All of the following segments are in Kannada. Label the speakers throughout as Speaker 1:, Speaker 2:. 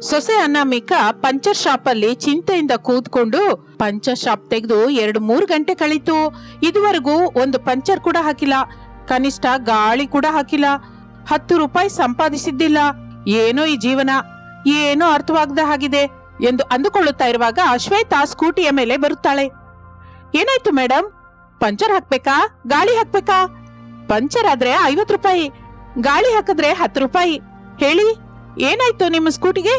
Speaker 1: ಸೊಸೆ ಅನಾಮಿಕ ಪಂಚರ್ ಶಾಪ್ ಅಲ್ಲಿ ಚಿಂತೆಯಿಂದ ಕೂತ್ಕೊಂಡು ಪಂಚರ್ ಶಾಪ್ ತೆಗೆದು ಎರಡು ಮೂರು ಗಂಟೆ ಕಳೀತು. ಇದುವರೆಗೂ ಒಂದು ಪಂಚರ್ ಕೂಡ ಹಾಕಿಲ್ಲ. ಕನಿಷ್ಠ ಗಾಳಿ ಕೂಡ ಹಾಕಿಲ್ಲ. ಹತ್ತು ರೂಪಾಯಿ ಸಂಪಾದಿಸಿದ್ದಿಲ್ಲ. ಏನೋ ಈ ಜೀವನ. ಏನೋ ಅರ್ಥವಾಗದ ಹಾಗಿದೆ ಎಂದು ಅಂದುಕೊಳ್ಳುತ್ತಾ ಇರುವಾಗ ಶ್ವೇತಾ ಸ್ಕೂಟಿಯ ಮೇಲೆ ಬರುತ್ತಾಳೆ. ಏನಾಯ್ತು ಮೇಡಮ್ ಪಂಚರ್ ಹಾಕ್ಬೇಕಾ? ಗಾಳಿ ಹಾಕ್ಬೇಕಾ? ಪಂಚರ್ ಆದ್ರೆ ಐವತ್ ರೂಪಾಯಿ. ಗಾಳಿ ಹಾಕಿದ್ರೆ ಹತ್ತು ರೂಪಾಯಿ. ಹೇಳಿ. ಏನಾಯ್ತು ನಿಮ್ಮ ಸ್ಕೂಟಿಗೆ?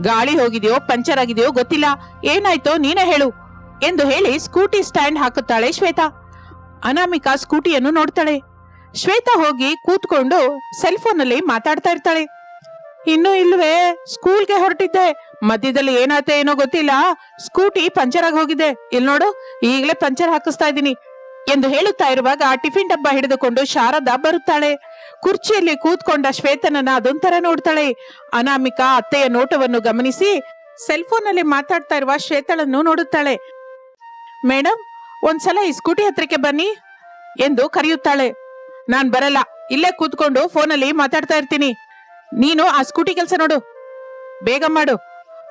Speaker 1: ಗಾಳಿ ಹೋಗಿದೆಯೋ, ಪಂಚರ್ ಆಗಿದೆಯೋ ಗೊತ್ತಿಲ್ಲ. ಏನಾಯ್ತೋ ನೀನೇ ಹೇಳು ಎಂದು ಹೇಳಿ ಸ್ಕೂಟಿ ಸ್ಟ್ಯಾಂಡ್ ಹಾಕುತ್ತಾಳೆ ಶ್ವೇತಾ. ಅನಾಮಿಕಾ ಸ್ಕೂಟಿಯನ್ನು ನೋಡ್ತಾಳೆ. ಶ್ವೇತಾ ಹೋಗಿ ಕೂತ್ಕೊಂಡು ಸೆಲ್ ಫೋನಲ್ಲಿ ಮಾತಾಡ್ತಾ ಇರ್ತಾಳೆ. ಇನ್ನು ಇಲ್ವೇ, ಸ್ಕೂಲ್ಗೆ ಹೊರಟಿದ್ದೆ. ಮಧ್ಯದಲ್ಲಿ ಏನಾಯ್ತ ಏನೋ ಗೊತ್ತಿಲ್ಲ. ಸ್ಕೂಟಿ ಪಂಚರ್ ಆಗಿ ಹೋಗಿದೆ. ಇಲ್ಲಿ ನೋಡು, ಈಗಲೇ ಪಂಚರ್ ಹಾಕಿಸ್ತಾ ಇದ್ದೀನಿ ಎಂದು ಹೇಳುತ್ತಾ ಇರುವಾಗ ಟಿಫಿನ್ ಡಬ್ಬ ಹಿಡಿದುಕೊಂಡು ಶಾರದಾ ಬರುತ್ತಾಳೆ. ಕುರ್ಚಿಯಲ್ಲಿ ಕೂತ್ಕೊಂಡ ಶ್ವೇತನನ್ನ ಅದೊಂಥರ ನೋಡ್ತಾಳೆ. ಅನಾಮಿಕಾ ಅತ್ತೆಯ ನೋಟವನ್ನು ಗಮನಿಸಿ ಸೆಲ್ಫೋನ್ ಅಲ್ಲಿ ಮಾತಾಡ್ತಾ ಇರುವ ಶ್ವೇತಳನ್ನು ನೋಡುತ್ತಾಳೆ. ಮೇಡಮ್ ಒಂದ್ಸಲ ಈ ಸ್ಕೂಟಿ ಹತ್ರಕ್ಕೆ ಬನ್ನಿ, ಎಂದು ಕರೆಯುತ್ತಾಳೆ. ನಾನ್ ಬರಲ್ಲ, ಇಲ್ಲೇ ಕೂತ್ಕೊಂಡು ಫೋನಲ್ಲಿ ಮಾತಾಡ್ತಾ ಇರ್ತೀನಿ. ನೀನು ಆ ಸ್ಕೂಟಿ ಕೆಲಸ ನೋಡು. ಬೇಗ ಮಾಡು.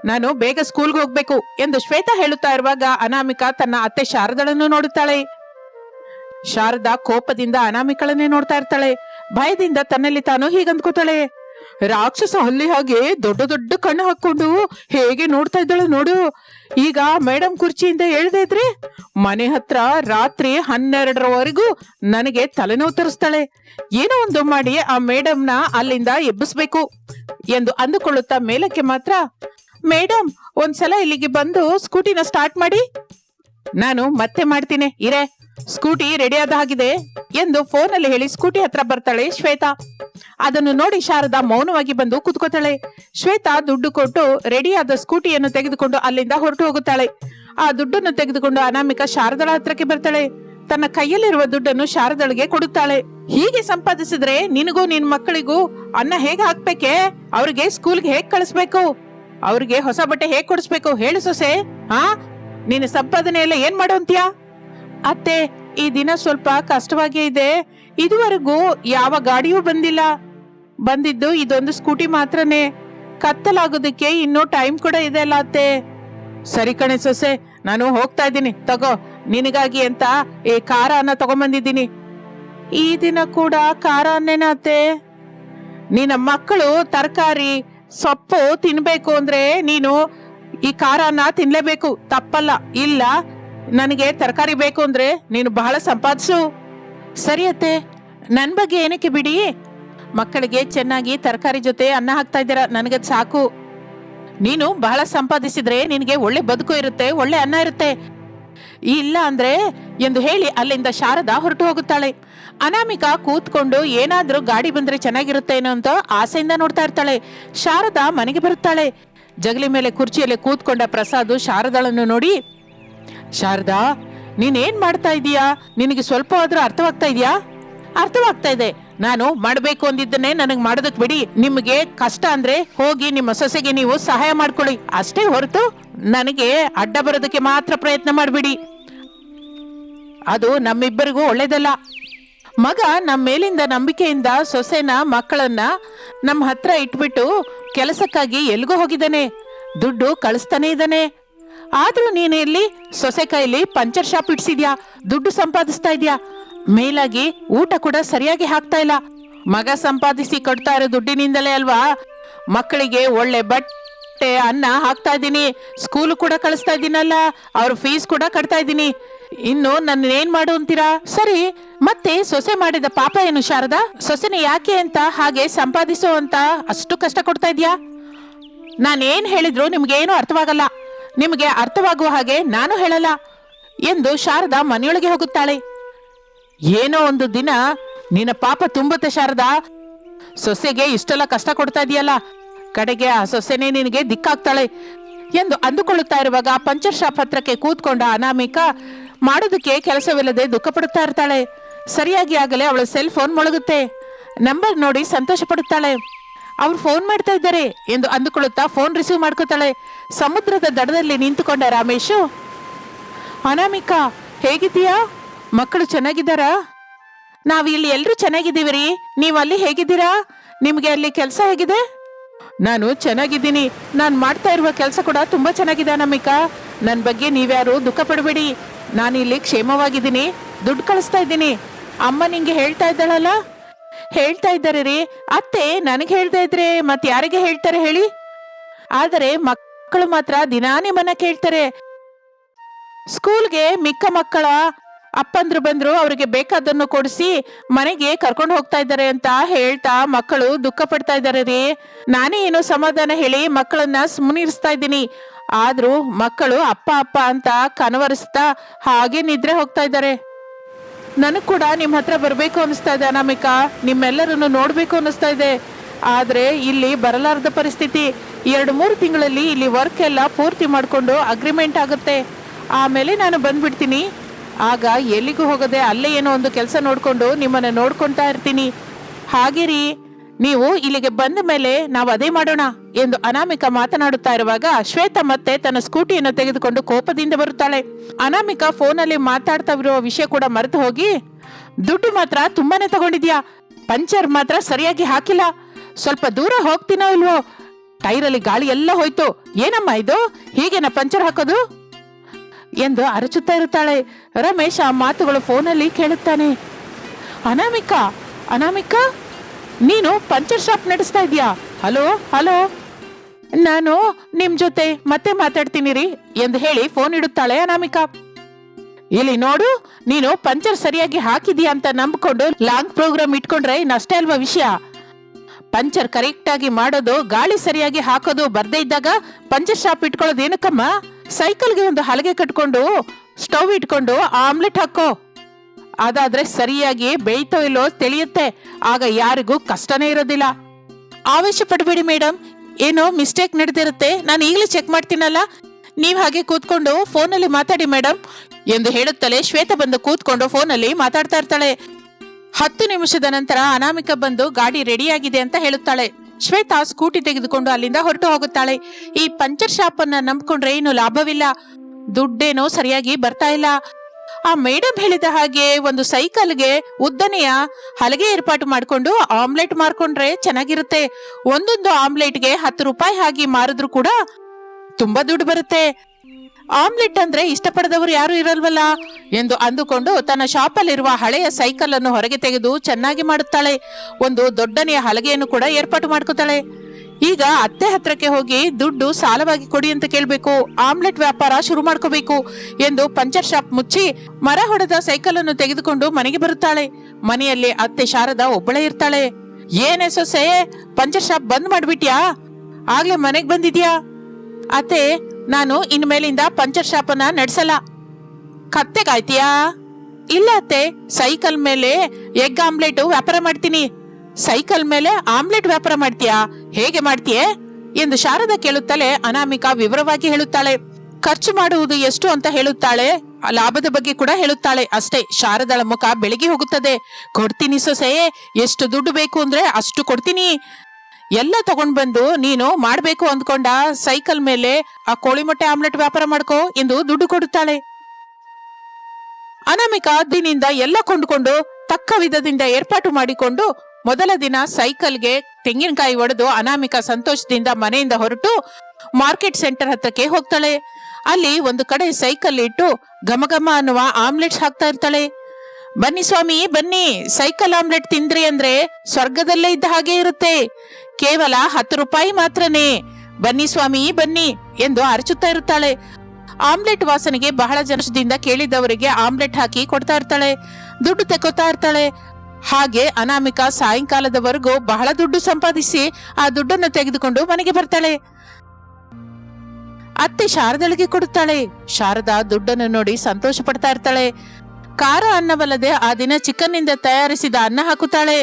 Speaker 1: ನಾನು ಬೇಗ ಸ್ಕೂಲ್ಗೆ ಹೋಗ್ಬೇಕು, ಎಂದು ಶ್ವೇತಾ ಹೇಳುತ್ತಾ ಇರುವಾಗ ಅನಾಮಿಕಾ ತನ್ನ ಅತ್ತೆ ಶಾರದಳನ್ನು ನೋಡುತ್ತಾಳೆ. ಶಾರದಾ ಕೋಪದಿಂದ ಅನಾಮಿಕಳನ್ನೇ ನೋಡ್ತಾ ಇರ್ತಾಳೆ. ಭಯದಿಂದ ತನ್ನಲ್ಲಿ ತಾನು ಹೀಗಂದ್ಕೋತಾಳೆ. ರಾಕ್ಷಸ ಹಲ್ಲಿ ಹಾಗೆ ದೊಡ್ಡ ದೊಡ್ಡ ಕಣ್ಣು ಹಾಕೊಂಡು ಹೇಗೆ ನೋಡ್ತಾ ಇದ್ದಾಳೆ ನೋಡು. ಈಗ ಮೇಡಮ್ ಕುರ್ಚಿಯಿಂದ ಹೇಳ್ದೈತ್ರಿ ಮನೆ ಹತ್ರ ರಾತ್ರಿ ಹನ್ನೆರಡರವರೆಗೂ ನನಗೆ ತಲೆನೋವು ತರಿಸ್ತಾಳೆ. ಏನೋ ಒಂದು ಮಾಡಿ ಆ ಮೇಡಮ್ನ ಅಲ್ಲಿಂದ ಎಬ್ಬಿಸ್ಬೇಕು ಎಂದು ಅಂದುಕೊಳ್ಳುತ್ತಾ ಮೇಲಕ್ಕೆ ಮಾತ್ರ ಮೇಡಮ್ ಒಂದ್ಸಲ ಇಲ್ಲಿಗೆ ಬಂದು ಸ್ಕೂಟಿನ ಸ್ಟಾರ್ಟ್ ಮಾಡಿ. ನಾನು ಮತ್ತೆ ಮಾಡ್ತೀನಿ, ಇರೇ. ಸ್ಕೂಟಿ ರೆಡಿ ಆದ ಹಾಗಿದೆ ಎಂದು ಫೋನಲ್ಲಿ ಹೇಳಿ ಸ್ಕೂಟಿ ಹತ್ರ ಬರ್ತಾಳೆ ಶ್ವೇತಾ. ಅದನ್ನು ನೋಡಿ ಶಾರದಾ ಮೌನವಾಗಿ ಬಂದು ಕುತ್ಕೋತಾಳೆ. ಶ್ವೇತಾ ದುಡ್ಡು ಕೊಟ್ಟು ರೆಡಿಯಾದ ಸ್ಕೂಟಿಯನ್ನು ತೆಗೆದುಕೊಂಡು ಅಲ್ಲಿಂದ ಹೊರಟು ಹೋಗುತ್ತಾಳೆ. ಆ ದುಡ್ಡನ್ನು ತೆಗೆದುಕೊಂಡು ಅನಾಮಿಕ ಶಾರದಳ ಹತ್ರಕ್ಕೆ ಬರ್ತಾಳೆ. ತನ್ನ ಕೈಯಲ್ಲಿರುವ ದುಡ್ಡನ್ನು ಶಾರದಳಿಗೆ ಕೊಡುತ್ತಾಳೆ. ಹೀಗೆ ಸಂಪಾದಿಸಿದ್ರೆ ನಿನಗೂ ನಿನ್ ಮಕ್ಕಳಿಗೂ ಅನ್ನ ಹೇಗೆ ಹಾಕ್ಬೇಕೆ? ಅವ್ರಿಗೆ ಸ್ಕೂಲ್ಗೆ ಹೇಗ್ ಕಳಿಸ್ಬೇಕು? ಅವ್ರಿಗೆ ಹೊಸ ಬಟ್ಟೆ ಹೇಗ್ ಕೊಡಿಸ್ಬೇಕು? ಹೇಳು ಸೊಸೆ. ಹಾ ನೀನು ಸಂಪಾದನೆ ಎಲ್ಲ ಏನ್ ಮಾಡೋ ಅಂತ್ಯಾ? ಅತ್ತೆ, ಈ ದಿನ ಸ್ವಲ್ಪ ಕಷ್ಟವಾಗೇ ಇದೆ. ಇದುವರೆಗೂ ಯಾವ ಗಾಡಿಯೂ ಬಂದಿಲ್ಲ. ಬಂದಿದ್ದು ಇದೊಂದು ಸ್ಕೂಟಿ ಮಾತ್ರನೇ. ಕತ್ತಲಾಗೋದಕ್ಕೆ ಇನ್ನೂ ಟೈಮ್ ಕೂಡ ಇದೆ ಅಲ್ಲ ಅತ್ತೆ. ಸರಿ ಕಣೆ ಸೊಸೆ, ನಾನು ಹೋಗ್ತಾ ಇದ್ದೀನಿ. ತಗೋ, ನಿನಗಾಗಿ ಅಂತ ಈ ಖಾರಾನ ತಗೊಂಬಂದಿದ್ದೀನಿ. ಈ ದಿನ ಕೂಡ ಖಾರ ಅನ್ನೇನ ಅತ್ತೆ? ನಿನ್ನ ಮಕ್ಕಳು ತರಕಾರಿ, ಸೊಪ್ಪು ತಿನ್ಬೇಕು ಅಂದ್ರೆ ನೀನು ಈ ಖಾರನ ತಿನ್ಲೇಬೇಕು. ತಪ್ಪಲ್ಲ. ಇಲ್ಲ ನನಗೆ ತರಕಾರಿ ಬೇಕು ಅಂದ್ರೆ ನೀನು ಬಹಳ ಸಂಪಾದಿಸು. ಸರಿಯತ್ತೆ ನನ್ ಬಗ್ಗೆ ಏನಕ್ಕೆ ಬಿಡಿ? ಮಕ್ಕಳಿಗೆ ಚೆನ್ನಾಗಿ ತರಕಾರಿ ಜೊತೆ ಅನ್ನ ಹಾಕ್ತಾ ಇದ್ದೀರಾ ನನಗೆ ಸಾಕು. ನೀನು ಬಹಳ ಸಂಪಾದಿಸಿದ್ರೆ ನಿನಗೆ ಒಳ್ಳೆ ಬದುಕು ಇರುತ್ತೆ, ಒಳ್ಳೆ ಅನ್ನ ಇರುತ್ತೆ. ಇಲ್ಲ ಅಂದ್ರೆ ಎಂದು ಹೇಳಿ ಅಲ್ಲಿಂದ ಶಾರದಾ ಹೊರಟು ಹೋಗುತ್ತಾಳೆ. ಅನಾಮಿಕಾ ಕೂತ್ಕೊಂಡು ಏನಾದ್ರೂ ಗಾಡಿ ಬಂದ್ರೆ ಚೆನ್ನಾಗಿರುತ್ತೇನೋ ಅಂತ ಆಸೆಯಿಂದ ನೋಡ್ತಾ ಇರ್ತಾಳೆ. ಶಾರದಾ ಮನೆಗೆ ಬರುತ್ತಾಳೆ. ಜಗಲಿ ಮೇಲೆ ಕುರ್ಚಿಯಲ್ಲಿ ಕೂತ್ಕೊಂಡ ಪ್ರಸಾದ್ ಶಾರದಾಳನ್ನು ನೋಡಿ ಶಾರದಾ, ನೀನೇನ್ ಮಾಡ್ತಾ ಇದೀಯಾ? ನಿನಗೆ ಸ್ವಲ್ಪ ಆದ್ರೂ ಅರ್ಥವಾಗ್ತಾ ಇದೆಯಾ? ಅರ್ಥವಾಗ್ತಾ ಇದೆ. ನಾನು ಮಾಡಬೇಕು ಅಂದಿದ್ದನ್ನೇ ನನಗೆ ಮಾಡೋದಕ್ಕೆ ಬಿಡಿ. ನಿಮಗೆ ಕಷ್ಟ ಅಂದ್ರೆ ಹೋಗಿ ನಿಮ್ಮ ಸೊಸೆಗೆ ನೀವು ಸಹಾಯ ಮಾಡ್ಕೊಳ್ಳಿ. ಅಷ್ಟೇ ಹೊರತು ನನಗೆ ಅಡ್ಡ ಬರೋದಕ್ಕೆ ಮಾತ್ರ ಪ್ರಯತ್ನ ಮಾಡ್ಬಿಡಿ. ಅದು ನಮ್ಮಿಬ್ಬರಿಗೂ ಒಳ್ಳೇದಲ್ಲ. ಮಗ ನಮ್ಮ ಮೇಲಿಂದ ನಂಬಿಕೆಯಿಂದ ಸೊಸೆನ, ಮಕ್ಕಳನ್ನ ನಮ್ಮ ಹತ್ರ ಇಟ್ಬಿಟ್ಟು ಕೆಲಸಕ್ಕಾಗಿ ಎಲ್ಗೋ ಹೋಗಿದ್ದಾನೆ. ದುಡ್ಡು ಕಳಿಸ್ತಾನೆ ಇದ್ದಾನೆ. ಆದ್ರೂ ನೀನು ಇಲ್ಲಿ ಸೊಸೆ ಕೈಲಿ ಪಂಚರ್ ಶಾಪ್ ಇಡ್ಸಿದ್ಯಾ? ದುಡ್ಡು ಸಂಪಾದಿಸ್ತಾ ಇದ್ಯಾ? ಮೇಲಾಗಿ ಊಟ ಕೂಡ ಸರಿಯಾಗಿ ಹಾಕ್ತಾ ಇಲ್ಲ. ಮಗ ಸಂಪಾದಿಸಿ ಕೊಡ್ತಾ ಇರೋ ದುಡ್ಡಿನಿಂದಲೇ ಅಲ್ವಾ? ಮಕ್ಕಳಿಗೆ ಒಳ್ಳೆ ಬಟ್ಟೆ, ಅನ್ನ ಹಾಕ್ತಾ ಇದ್ದೀನಿ. ಸ್ಕೂಲ್ ಕೂಡ ಕಳಿಸ್ತಾ ಇದ್ದೀನಲ್ಲ, ಅವ್ರ ಫೀಸ್ ಕೂಡ ಕಟ್ತಾ ಇದ್ದೀನಿ. ಇನ್ನು ನನ್ನ ಏನ್ ಮಾಡು ಅಂತೀರಾ? ಸರಿ, ಮತ್ತೆ ಸೊಸೆ ಮಾಡಿದ ಪಾಪ ಏನು ಶಾರದಾ? ಸೊಸೆನ ಯಾಕೆ ಅಂತ ಹಾಗೆ ಸಂಪಾದಿಸೋ ಅಂತ ಅಷ್ಟು ಕಷ್ಟ ಕೊಡ್ತಾ ಇದ್ಯಾ? ನಾನೇನ್ ಹೇಳಿದ್ರು ನಿಮ್ಗೆ ಏನು ಅರ್ಥವಾಗಲ್ಲ. ನಿಮಗೆ ಅರ್ಥವಾಗುವ ಹಾಗೆ ನಾನು ಹೇಳಲ್ಲ ಎಂದು ಶಾರದಾ ಮನೆಯೊಳಗೆ ಹೋಗುತ್ತಾಳೆ. ಏನೋ ಒಂದು ದಿನ ನಿನ್ನ ಪಾಪ ತುಂಬುತ್ತೆ ಶಾರದಾ. ಸೊಸೆಗೆ ಇಷ್ಟೆಲ್ಲ ಕಷ್ಟ ಕೊಡ್ತಾ ಇದೆಯಲ್ಲ? ಕಡೆಗೆ ಆ ಸೊಸೆನೇ ನಿನಗೆ ದಿಕ್ಕಾಗ್ತಾಳೆ ಎಂದು ಅಂದುಕೊಳ್ಳುತ್ತಾ ಇರುವಾಗ ಪಂಚರ್ ಶಾಪ್ ಹತ್ರಕ್ಕೆ ಕೂತ್ಕೊಂಡ ಅನಾಮಿಕ ಮಾಡೋದಕ್ಕೆ ಕೆಲಸವಿಲ್ಲದೆ ದುಃಖ ಪಡುತ್ತಾ ಇರ್ತಾಳೆ. ಸರಿಯಾಗಿ ಆಗಲೇ ಅವಳ ಸೆಲ್ ಫೋನ್ ಮೊಳಗುತ್ತೆ. ನಂಬರ್ ನೋಡಿ ಸಂತೋಷ ಪಡುತ್ತಾಳೆ ಅವ್ರು ಫೋನ್ ಮಾಡ್ತಾ ಇದ್ದಾರೆ ಎಂದು ಅಂದುಕೊಳ್ಳುತ್ತಾ ಫೋನ್ ರಿಸೀವ್ ಮಾಡ್ಕೋತಾಳೆ. ಸಮುದ್ರದ ದಡದಲ್ಲಿ ನಿಂತುಕೊಂಡ ರಾಮೇಶು, ಅನಾಮಿಕಾ, ಹೇಗಿದ್ದೀಯಾ? ಮಕ್ಕಳು ಚೆನ್ನಾಗಿದ್ದಾರಾ? ನಾವು ಇಲ್ಲಿ ಎಲ್ಲರೂ ಚೆನ್ನಾಗಿದ್ದೀವಿ ರೀ. ನೀವು ಅಲ್ಲಿ ಹೇಗಿದ್ದೀರಾ? ನಿಮಗೆ ಅಲ್ಲಿ ಕೆಲಸ ಹೇಗಿದೆ? ನಾನು ಚೆನ್ನಾಗಿದ್ದೀನಿ. ನಾನು ಮಾಡ್ತಾ ಇರುವ ಕೆಲಸ ಕೂಡ ತುಂಬಾ ಚೆನ್ನಾಗಿದೆ ಅನಾಮಿಕಾ. ನನ್ನ ಬಗ್ಗೆ ನೀವ್ಯಾರು ದುಃಖ ಪಡಬೇಡಿ. ನಾನು ಇಲ್ಲಿ ಕ್ಷೇಮವಾಗಿದ್ದೀನಿ. ದುಡ್ಡು ಕಳಿಸ್ತಾ ಇದ್ದೀನಿ. ಅಮ್ಮ ನಿಂಗೆ ಹೇಳ್ತಾ ಇದ್ದಾಳಲ್ಲ? ಹೇಳ್ತಾ ಇದ್ದಾರೆ ರೀ. ಅತ್ತೆ, ನನಗೆ ಹೇಳ್ತಾ ಇದ್ರೆ ಮತ್ತೆ ಯಾರಿಗೆ ಹೇಳ್ತಾರೆ ಹೇಳಿ? ಆದರೆ ಮಕ್ಕಳು ಮಾತ್ರ ದಿನಾನೇ ಮನ ಕೇಳ್ತಾರೆ. ಸ್ಕೂಲ್ಗೆ ಮಿಕ್ಕ ಮಕ್ಕಳ ಅಪ್ಪಂದ್ರು ಬಂದ್ರು ಅವರಿಗೆ ಬೇಕಾದನ್ನು ಕೊಡಿಸಿ ಮನೆಗೆ ಕರ್ಕೊಂಡು ಹೋಗ್ತಾ ಇದ್ದಾರೆ ಅಂತ ಹೇಳ್ತಾ ಮಕ್ಕಳು ದುಃಖ ಪಡ್ತಾ ಇದ್ದಾರೆ ರೀ. ನಾನೇ ಏನೋ ಸಮಾಧಾನ ಹೇಳಿ ಮಕ್ಕಳನ್ನ ಸುಮ್ಮನಿರಿಸ್ತಾ ಇದ್ದೀನಿ. ಆದ್ರೂ ಮಕ್ಕಳು ಅಪ್ಪ ಅಪ್ಪ ಅಂತ ಕನವರಿಸ್ತಾ ಹಾಗೆ ನಿದ್ರೆ ಹೋಗ್ತಾ ಇದ್ದಾರೆ. ನನಗ್ ಕೂಡ ನಿಮ್ಮ ಹತ್ರ ಬರಬೇಕು ಅನಿಸ್ತಾ ಇದೆ ಅನಾಮಿಕಾ. ನಿಮ್ಮೆಲ್ಲರನ್ನು ನೋಡಬೇಕು ಅನಿಸ್ತಾ ಇದೆ. ಆದರೆ ಇಲ್ಲಿ ಬರಲಾರದ ಪರಿಸ್ಥಿತಿ. ಎರಡು, ಮೂರು ತಿಂಗಳಲ್ಲಿ ಇಲ್ಲಿ ವರ್ಕ್ ಎಲ್ಲ ಪೂರ್ತಿ ಮಾಡಿಕೊಂಡು ಅಗ್ರಿಮೆಂಟ್ ಆಗುತ್ತೆ. ಆಮೇಲೆ ನಾನು ಬಂದುಬಿಡ್ತೀನಿ. ಆಗ ಎಲ್ಲಿಗೂ ಹೋಗದೆ ಅಲ್ಲೇ ಏನೋ ಒಂದು ಕೆಲಸ ನೋಡಿಕೊಂಡು ನಿಮ್ಮನ್ನು ನೋಡ್ಕೊತಾ ಇರ್ತೀನಿ. ಹಾಗೆ ರೀ ನೀವು ಇಲ್ಲಿಗೆ ಬಂದ ಮೇಲೆ ನಾವು ಅದೇ ಮಾಡೋಣ ಎಂದು ಅನಾಮಿಕ ಮಾತನಾಡುತ್ತಾ ಇರುವಾಗ ಶ್ವೇತ ಮತ್ತೆ ತನ್ನ ಸ್ಕೂಟಿಯನ್ನು ತೆಗೆದುಕೊಂಡು ಕೋಪದಿಂದ ಬರುತ್ತಾಳೆ. ಅನಾಮಿಕ ಫೋನಲ್ಲಿ ಮಾತಾಡ್ತಾ ಇರುವ ವಿಷಯ ಕೂಡ ಮರೆತು ಹೋಗಿ, ದುಡ್ಡು ಮಾತ್ರ ತುಂಬಾನೇ ತಗೊಂಡಿದ್ಯಾ? ಪಂಚರ್ ಮಾತ್ರ ಸರಿಯಾಗಿ ಹಾಕಿಲ್ಲ. ಸ್ವಲ್ಪ ದೂರ ಹೋಗ್ತೀನೋ ಇಲ್ವೋ? ಟೈರಲ್ಲಿ ಗಾಳಿ ಎಲ್ಲ ಹೋಯ್ತು. ಏನಮ್ಮ ಇದು? ಹೀಗೇನ ಪಂಚರ್ ಹಾಕೋದು? ಎಂದು ಅರಚುತ್ತಾ ಇರುತ್ತಾಳೆ. ರಮೇಶ್ ಆ ಮಾತುಗಳು ಫೋನಲ್ಲಿ ಕೇಳುತ್ತಾನೆ. ಅನಾಮಿಕಾ ಅನಾಮಿಕಾ ನೀನು ಪಂಚರ್ ಶಾಪ್ ನಡೆಸ್ತಾ ಇದೀಯಾ ಹಲೋ ಹಲೋ. ನಾನು ನಿಮ್ ಜೊತೆ ಮತ್ತೆ ಮಾತಾಡ್ತೀನಿ ರೀ ಎಂದು ಹೇಳಿ ಫೋನ್ ಇಡುತ್ತಾಳೆ ಅನಾಮಿಕಾ. ಇಲ್ಲಿ ನೋಡು, ನೀನು ಪಂಚರ್ ಸರಿಯಾಗಿ ಹಾಕಿದೀಯ ಅಂತ ನಂಬಿಕೊಂಡು ಲಾಂಗ್ ಪ್ರೋಗ್ರಾಮ್ ಇಟ್ಕೊಂಡ್ರೆ ಇನ್ನಷ್ಟೇ ಅಲ್ವಾ ವಿಷಯ? ಪಂಚರ್ ಕರೆಕ್ಟ್ ಆಗಿ ಮಾಡೋದು, ಗಾಳಿ ಸರಿಯಾಗಿ ಹಾಕೋದು ಬರ್ದೇ ಇದ್ದಾಗ ಪಂಚರ್ ಶಾಪ್ ಇಟ್ಕೊಳ್ಳೋದು ಏನಕ್ಕಮ್ಮ? ಸೈಕಲ್ಗೆ ಒಂದು ಹಲಗೆ ಕಟ್ಕೊಂಡು, ಸ್ಟವ್ ಇಟ್ಕೊಂಡು ಆಮ್ಲೆಟ್ ಹಾಕೋ. ಅದಾದ್ರೆ ಸರಿಯಾಗಿ ಬೆಳೀತೋ ಇಲ್ಲೋ ತಿಳಿಯುತ್ತೆ. ಆಗ ಯಾರಿಗೂ ಕಷ್ಟನೇ ಇರೋದಿಲ್ಲ. ಆವೇಶ ಪಡಬೇಡಿ ಮೇಡಮ್ ಏನೋ ಮಿಸ್ಟೇಕ್ ನಡೆದಿರುತ್ತೆ. ನಾನು ಈಗಲೇ ಚೆಕ್ ಮಾಡ್ತೀನಲ್ಲ. ನೀವ್ ಹಾಗೆ ಕೂತ್ಕೊಂಡು ಫೋನಲ್ಲಿ ಮಾತಾಡಿ ಮೇಡಮ್ ಎಂದು ಹೇಳುತ್ತಲೇ ಶ್ವೇತ ಬಂದು ಕೂತ್ಕೊಂಡು ಫೋನಲ್ಲಿ ಮಾತಾಡ್ತಾ ಇರ್ತಾಳೆ. ಹತ್ತು ನಿಮಿಷದ ನಂತರ ಅನಾಮಿಕ ಬಂದು ಗಾಡಿ ರೆಡಿಯಾಗಿದೆ ಅಂತ ಹೇಳುತ್ತಾಳೆ. ಶ್ವೇತಾ ಸ್ಕೂಟಿ ತೆಗೆದುಕೊಂಡು ಅಲ್ಲಿಂದ ಹೊರಟು ಹೋಗುತ್ತಾಳೆ. ಈ ಪಂಚರ್ ಶಾಪ್ ಅನ್ನ ನಂಬ್ಕೊಂಡ್ರೆ ಏನು ಲಾಭವಿಲ್ಲ. ದುಡ್ಡೇನೋ ಸರಿಯಾಗಿ ಬರ್ತಾ ಇಲ್ಲ. ಆ ಮೇಡಮ್ ಹೇಳಿದ ಹಾಗೆ ಒಂದು ಸೈಕಲ್ಗೆ ಉದ್ದನೆಯ ಹಲಗೆ ಏರ್ಪಾಟು ಮಾಡಿಕೊಂಡು ಆಮ್ಲೆಟ್ ಮಾರ್ಕೊಂಡ್ರೆ ಚೆನ್ನಾಗಿರುತ್ತೆ. ಒಂದೊಂದು ಆಮ್ಲೆಟ್ಗೆ ಹತ್ತು ರೂಪಾಯಿ ಹಾಗೆ ಮಾರಿದ್ರು ಕೂಡ ತುಂಬಾ ದುಡ್ಡು ಬರುತ್ತೆ. ಆಮ್ಲೆಟ್ ಅಂದ್ರೆ ಇಷ್ಟಪಡದವರು ಯಾರು ಇರಲ್ವಲ್ಲ? ಎಂದು ಅಂದುಕೊಂಡು ತನ್ನ ಶಾಪಲ್ಲಿರುವ ಹಳೆಯ ಸೈಕಲ್ ಅನ್ನು ಹೊರಗೆ ತೆಗೆದು ಚೆನ್ನಾಗಿ ಮಾಡುತ್ತಾಳೆ. ಒಂದು ದೊಡ್ಡನೆಯ ಹಲಗೆಯನ್ನು ಕೂಡ ಏರ್ಪಾಟು ಮಾಡ್ಕೋತಾಳೆ. ಈಗ ಅತ್ತೆ ಹತ್ರಕ್ಕೆ ಹೋಗಿ ದುಡ್ಡು ಸಾಲವಾಗಿ ಕೊಡಿ ಅಂತ ಕೇಳಬೇಕು. ಆಮ್ಲೆಟ್ ವ್ಯಾಪಾರ ಶುರು ಮಾಡ್ಕೋಬೇಕು ಎಂದು ಪಂಚರ್ ಶಾಪ್ ಮುಚ್ಚಿ ಮರ ಹೊಡೆದ ಸೈಕಲ್ ಅನ್ನು ತೆಗೆದುಕೊಂಡು ಮನೆಗೆ ಬರುತ್ತಾಳೆ. ಮನೆಯಲ್ಲಿ ಅತ್ತೆ ಶಾರದಾ ಒಬ್ಬಳೇ ಇರ್ತಾಳೆ. ಏನೇ ಸೊಸೆ ಪಂಚರ್ ಶಾಪ್ ಬಂದ್ ಮಾಡ್ಬಿಟ್ಯಾ? ಆಗ್ಲೇ ಮನೆಗೆ ಬಂದಿದ್ಯಾ? ಅತ್ತೆ, ನಾನು ಇನ್ಮೇಲಿಂದ ಪಂಚರ್ ಶಾಪ್ ಅನ್ನ ನಡೆಸಲ್ಲ ಕತ್ತೆಗಾಯ್ತೀಯಾ ಇಲ್ಲ ಅತ್ತೆ, ಸೈಕಲ್ ಮೇಲೆ ಎಗ್ ಆಮ್ಲೆಟ್ ವ್ಯಾಪಾರ ಮಾಡ್ತೀನಿ. ಸೈಕಲ್ ಮೇಲೆ ಆಮ್ಲೆಟ್ ವ್ಯಾಪಾರ ಮಾಡ್ತೀಯಾ? ಹೇಗೆ ಮಾಡ್ತೀಯೇ? ಎಂದು ಶಾರದಾ ಕೇಳುತ್ತಲೇ ಅನಾಮಿಕಾ ವಿವರವಾಗಿ ಹೇಳುತ್ತಾಳೆ. ಖರ್ಚು ಮಾಡುವುದು ಎಷ್ಟು ಅಂತ ಹೇಳುತ್ತಾಳೆ. ಲಾಭದ ಬಗ್ಗೆ ಕೂಡ ಹೇಳುತ್ತಾಳೆ. ಅಷ್ಟೇ, ಶಾರದಳ ಮುಖ ಬೆಳಗಿ ಹೋಗುತ್ತದೆ. ಕೊಡ್ತೀನಿ ಸೊಸೆ, ಎಷ್ಟು ದುಡ್ಡು ಬೇಕು ಅಂದ್ರೆ ಅಷ್ಟು ಕೊಡ್ತೀನಿ. ಎಲ್ಲ ತಗೊಂಡ್ ಬಂದು ನೀನು ಮಾಡ್ಬೇಕು ಅಂದ್ಕೊಂಡ, ಸೈಕಲ್ ಮೇಲೆ ಆ ಕೋಳಿ ಮೊಟ್ಟೆ ಆಮ್ಲೆಟ್ ವ್ಯಾಪಾರ ಮಾಡ್ಕೋ ಎಂದು ದುಡ್ಡು ಕೊಡುತ್ತಾಳೆ. ಅನಾಮಿಕಾ ದಿನಿಂದ ಎಲ್ಲ ಕೊಂಡುಕೊಂಡು ತಕ್ಕ ವಿಧದಿಂದ ಏರ್ಪಾಟು ಮಾಡಿಕೊಂಡು ಮೊದಲ ದಿನ ಸೈಕಲ್ಗೆ ತೆಂಗಿನಕಾಯಿ ಒಡೆದು ಅನಾಮಿಕ ಸಂತೋಷದಿಂದ ಮನೆಯಿಂದ ಹೊರಟು ಮಾರ್ಕೆಟ್ ಸೆಂಟರ್ ಹತ್ರಕ್ಕೆ ಹೋಗ್ತಾಳೆ. ಅಲ್ಲಿ ಒಂದು ಕಡೆ ಸೈಕಲ್ ಇಟ್ಟು ಘಮಘಮ ಅನ್ನುವ ಆಮ್ಲೆಟ್ಸ್ ಹಾಕ್ತಾ ಇರ್ತಾಳೆ. ಬನ್ನಿ ಸ್ವಾಮಿ, ಬನ್ನಿ. ಸೈಕಲ್ ಆಮ್ಲೆಟ್ ತಿಂದ್ರಿ ಅಂದ್ರೆ ಸ್ವರ್ಗದಲ್ಲೇ ಇದ್ದ ಹಾಗೆ ಇರುತ್ತೆ. ಕೇವಲ ಹತ್ತು ರೂಪಾಯಿ ಮಾತ್ರನೇ. ಬನ್ನಿ ಸ್ವಾಮಿ, ಬನ್ನಿ ಎಂದು ಅರಚುತ್ತಾ ಇರುತ್ತಾಳೆ ಆಮ್ಲೆಟ್ ವಾಸನೆಗೆ ಬಹಳ ಜನದಿಂದ ಕೇಳಿದವರಿಗೆ ಆಮ್ಲೆಟ್ ಹಾಕಿ ಕೊಡ್ತಾ ಇರ್ತಾಳೆ. ದುಡ್ಡು ತೆಕ್ಕೋತಾ ಇರ್ತಾಳೆ. ಹಾಗೆ ಅನಾಮಿಕಾ ಸಾಯಂಕಾಲದವರೆಗೂ ಬಹಳ ದುಡ್ಡು ಸಂಪಾದಿಸಿ ಆ ದುಡ್ಡನ್ನು ತೆಗೆದುಕೊಂಡು ಮನೆಗೆ ಬರ್ತಾಳೆ. ಅತ್ತೆ ಶಾರದಳಿಗೆ ಕೊಡುತ್ತಾಳೆ. ಶಾರದಾ ದುಡ್ಡನ್ನು ನೋಡಿ ಸಂತೋಷ ಪಡ್ತಾ ಇರ್ತಾಳೆ. ಖಾರ ಅನ್ನವಲ್ಲದೆ ಆ ದಿನ ಚಿಕನ್ನಿಂದ ತಯಾರಿಸಿದ ಅನ್ನ ಹಾಕುತ್ತಾಳೆ.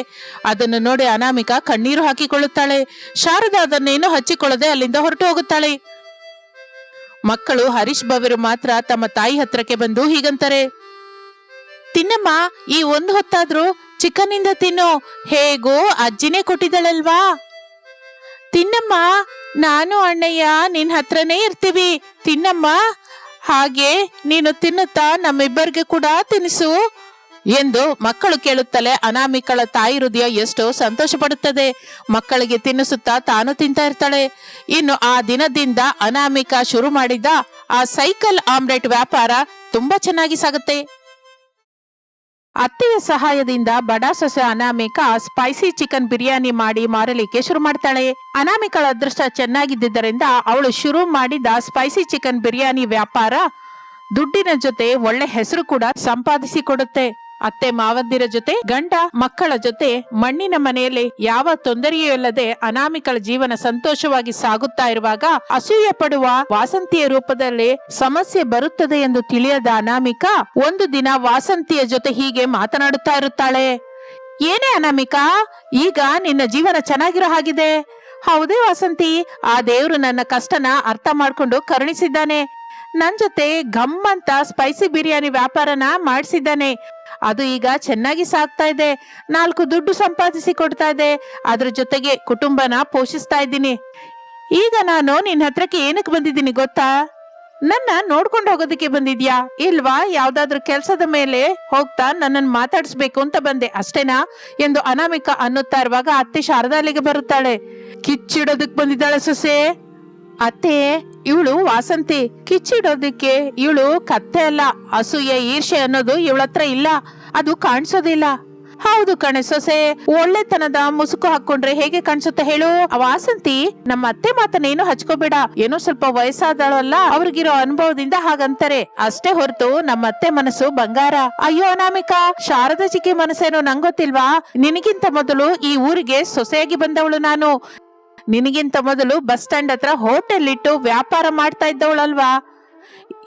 Speaker 1: ಅದನ್ನು ನೋಡಿ ಅನಾಮಿಕಾ ಕಣ್ಣೀರು ಹಾಕಿಕೊಳ್ಳುತ್ತಾಳೆ. ಶಾರದಾ ಅದನ್ನೇನು ಹಚ್ಚಿಕೊಳ್ಳದೆ ಅಲ್ಲಿಂದ ಹೊರಟು ಹೋಗುತ್ತಾಳೆ. ಮಕ್ಕಳು ಹರೀಶ್ ಬವರು ಮಾತ್ರ ತಮ್ಮ ತಾಯಿ ಹತ್ರಕ್ಕೆ ಬಂದು ಹೀಗಂತಾರೆ. ತಿನ್ನಮ್ಮ, ಈ ಒಂದು ಹೊತ್ತಾದ್ರೂ ಚಿಕನ್ನಿಂದ ತಿನ್ನು. ಹೇಗೋ ಅಜ್ಜಿನೇ ಕೊಟ್ಟಿದ್ದಳಲ್ವಾ? ತಿನ್ನಮ್ಮ, ನಾನು ಅಣ್ಣಯ್ಯ, ನಿನ್ ಹತ್ರನೇ ಇರ್ತೀವಿ. ತಿನ್ನಮ್ಮ. ಹಾಗೆ ನೀನು ತಿನ್ನುತ್ತಾ ನಮ್ಮಿಬ್ಬರಿಗೆ ಕೂಡ ತಿನಿಸು ಎಂದು ಮಕ್ಕಳು ಕೇಳುತ್ತಲೇ ಅನಾಮಿಕಳ ತಾಯಿ ಹೃದಯ ಎಷ್ಟು ಸಂತೋಷ ಪಡುತ್ತದೆ ಮಕ್ಕಳಿಗೆ ತಿನ್ನಿಸುತ್ತಾ ತಾನು ತಿಂತಾ ಇರ್ತಾಳೆ. ಇನ್ನು ಆ ದಿನದಿಂದ ಅನಾಮಿಕ ಶುರು ಮಾಡಿದ ಆ ಸೈಕಲ್ ಆಮ್ಲೆಟ್ ವ್ಯಾಪಾರ ತುಂಬಾ ಚೆನ್ನಾಗಿ ಸಾಗುತ್ತೆ. ಅತ್ತೆಯ ಸಹಾಯದಿಂದ ಬಡ ಸೊಸೆ ಅನಾಮಿಕಾ ಸ್ಪೈಸಿ ಚಿಕನ್ ಬಿರಿಯಾನಿ ಮಾಡಿ ಮಾರಲಿಕ್ಕೆ ಶುರು ಮಾಡ್ತಾಳೆ. ಅನಾಮಿಕಳ ಅದೃಷ್ಟ ಚೆನ್ನಾಗಿದ್ದರಿಂದ ಅವಳು ಶುರು ಮಾಡಿದ ಸ್ಪೈಸಿ ಚಿಕನ್ ಬಿರಿಯಾನಿ ವ್ಯಾಪಾರ ದುಡ್ಡಿನ ಜೊತೆ ಒಳ್ಳೆ ಹೆಸರು ಕೂಡ ಸಂಪಾದಿಸಿ ಕೊಡುತ್ತೆ. ಅತ್ತೆ ಮಾವಂದಿರ ಜೊತೆ, ಗಂಡ ಮಕ್ಕಳ ಜೊತೆ, ಮಣ್ಣಿನ ಮನೆಯಲ್ಲಿ ಯಾವ ತೊಂದರೆಯೂ ಇಲ್ಲದೆ ಅನಾಮಿಕಳ ಜೀವನ ಸಂತೋಷವಾಗಿ ಸಾಗುತ್ತಾ ಇರುವಾಗ ಅಸೂಯೆ ಪಡುವ ವಾಸಂತಿಯ ರೂಪದಲ್ಲಿ ಸಮಸ್ಯೆ ಬರುತ್ತದೆ ಎಂದು ತಿಳಿಯದ ಅನಾಮಿಕ ಒಂದು ದಿನ ವಾಸಂತಿಯ ಜೊತೆ ಹೀಗೆ ಮಾತನಾಡುತ್ತಾ ಇರುತ್ತಾಳೆ. ಏನೇ ಅನಾಮಿಕಾ, ಈಗ ನಿನ್ನ ಜೀವನ ಚೆನ್ನಾಗಿರೋ ಹಾಗಿದೆ. ಹೌದೇ ವಾಸಂತಿ, ಆ ದೇವರು ನನ್ನ ಕಷ್ಟನ ಅರ್ಥ ಮಾಡ್ಕೊಂಡು ಕರುಣಿಸಿದ್ದಾನೆ. ನನ್ ಜೊತೆ ಗಮ್ಮಂತ ಸ್ಪೈಸಿ ಬಿರಿಯಾನಿ ವ್ಯಾಪಾರನ ಮಾಡಿಸಿದ್ದಾನೆ. ಅದು ಈಗ ಚೆನ್ನಾಗಿ ಸಾಕ್ತಾ ಇದೆ. ನಾಲ್ಕು ದುಡ್ಡು ಸಂಪಾದಿಸಿ ಕೊಡ್ತಾ ಇದೆ. ಅದ್ರ ಜೊತೆಗೆ ಕುಟುಂಬನ ಪೋಷಿಸ್ತಾ ಇದ್ದೀನಿ. ಈಗ ನಾನು ನಿನ್ನ ಹತ್ರಕ್ಕೆ ಏನಕ್ಕೆ ಬಂದಿದ್ದೀನಿ ಗೊತ್ತಾ? ನನ್ನ ನೋಡ್ಕೊಂಡು ಹೋಗೋದಕ್ಕೆ ಬಂದಿದ್ಯಾ? ಇಲ್ವಾ? ಯಾವ್ದಾದ್ರು ಕೆಲ್ಸದ ಮೇಲೆ ಹೋಗ್ತಾ ನನ್ನನ್ನು ಮಾತಾಡಿಸ್ಬೇಕು ಅಂತ ಬಂದೆ. ಅಷ್ಟೇನಾ? ಎಂದು ಅನಾಮಿಕ ಅನ್ನುತ್ತಾ ಇರುವಾಗ ಅತ್ತೆ ಶಾರದಾಲೆಗೆ ಬರುತ್ತಾಳೆ. ಕಿಚ್ಚಿಡೋದಕ್ ಬಂದಿದ್ದಾಳೆ ಸೊಸೆ. ಅತ್ತೆ, ಇವಳು ವಾಸಂತಿ. ಕಿಚ್ಚಿಡೋದಿಕ್ಕೆ ಇವಳು ಕತ್ತೆ ಅಲ್ಲ. ಅಸೂಯೆ ಈರ್ಷೆ ಅನ್ನೋದು ಇವಳತ್ರ ಇಲ್ಲ. ಅದು ಕಾಣಿಸೋದಿಲ್ಲ. ಹೌದು ಕಣೆ ಸೊಸೆ, ಒಳ್ಳೆತನದ ಮುಸುಕು ಹಾಕೊಂಡ್ರೆ ಹೇಗೆ ಕಾಣಿಸುತ್ತೆ ಹೇಳು. ವಾಸಂತಿ, ನಮ್ಮ ಅತ್ತೆ ಮಾತನ್ನೇನು ಹಚ್ಕೋಬೇಡ. ಏನೋ ಸ್ವಲ್ಪ ವಯಸ್ಸಾದಳಲ್ಲ, ಅವ್ರಿಗಿರೋ ಅನುಭವದಿಂದ ಹಾಗಂತಾರೆ. ಅಷ್ಟೇ ಹೊರತು ನಮ್ಮ ಅತ್ತೆ ಮನಸ್ಸು ಬಂಗಾರ. ಅಯ್ಯೋ ಅನಾಮಿಕಾ, ಶಾರದಾ ಚಿಕ್ಕಿ ಮನಸ್ಸೇನೋ ನಂಗೊತ್ತಿಲ್ವಾ? ನಿನಗಿಂತ ಮೊದಲು ಈ ಊರಿಗೆ ಸೊಸೆಯಾಗಿ ಬಂದವಳು ನಾನು. ನಿನಗಿಂತ ಮೊದಲು ಬಸ್ ಸ್ಟ್ಯಾಂಡ್ ಹತ್ರ ಹೋಟೆಲ್ ಇಟ್ಟು ವ್ಯಾಪಾರ ಮಾಡ್ತಾ ಇದ್ದವಳಲ್ವಾ?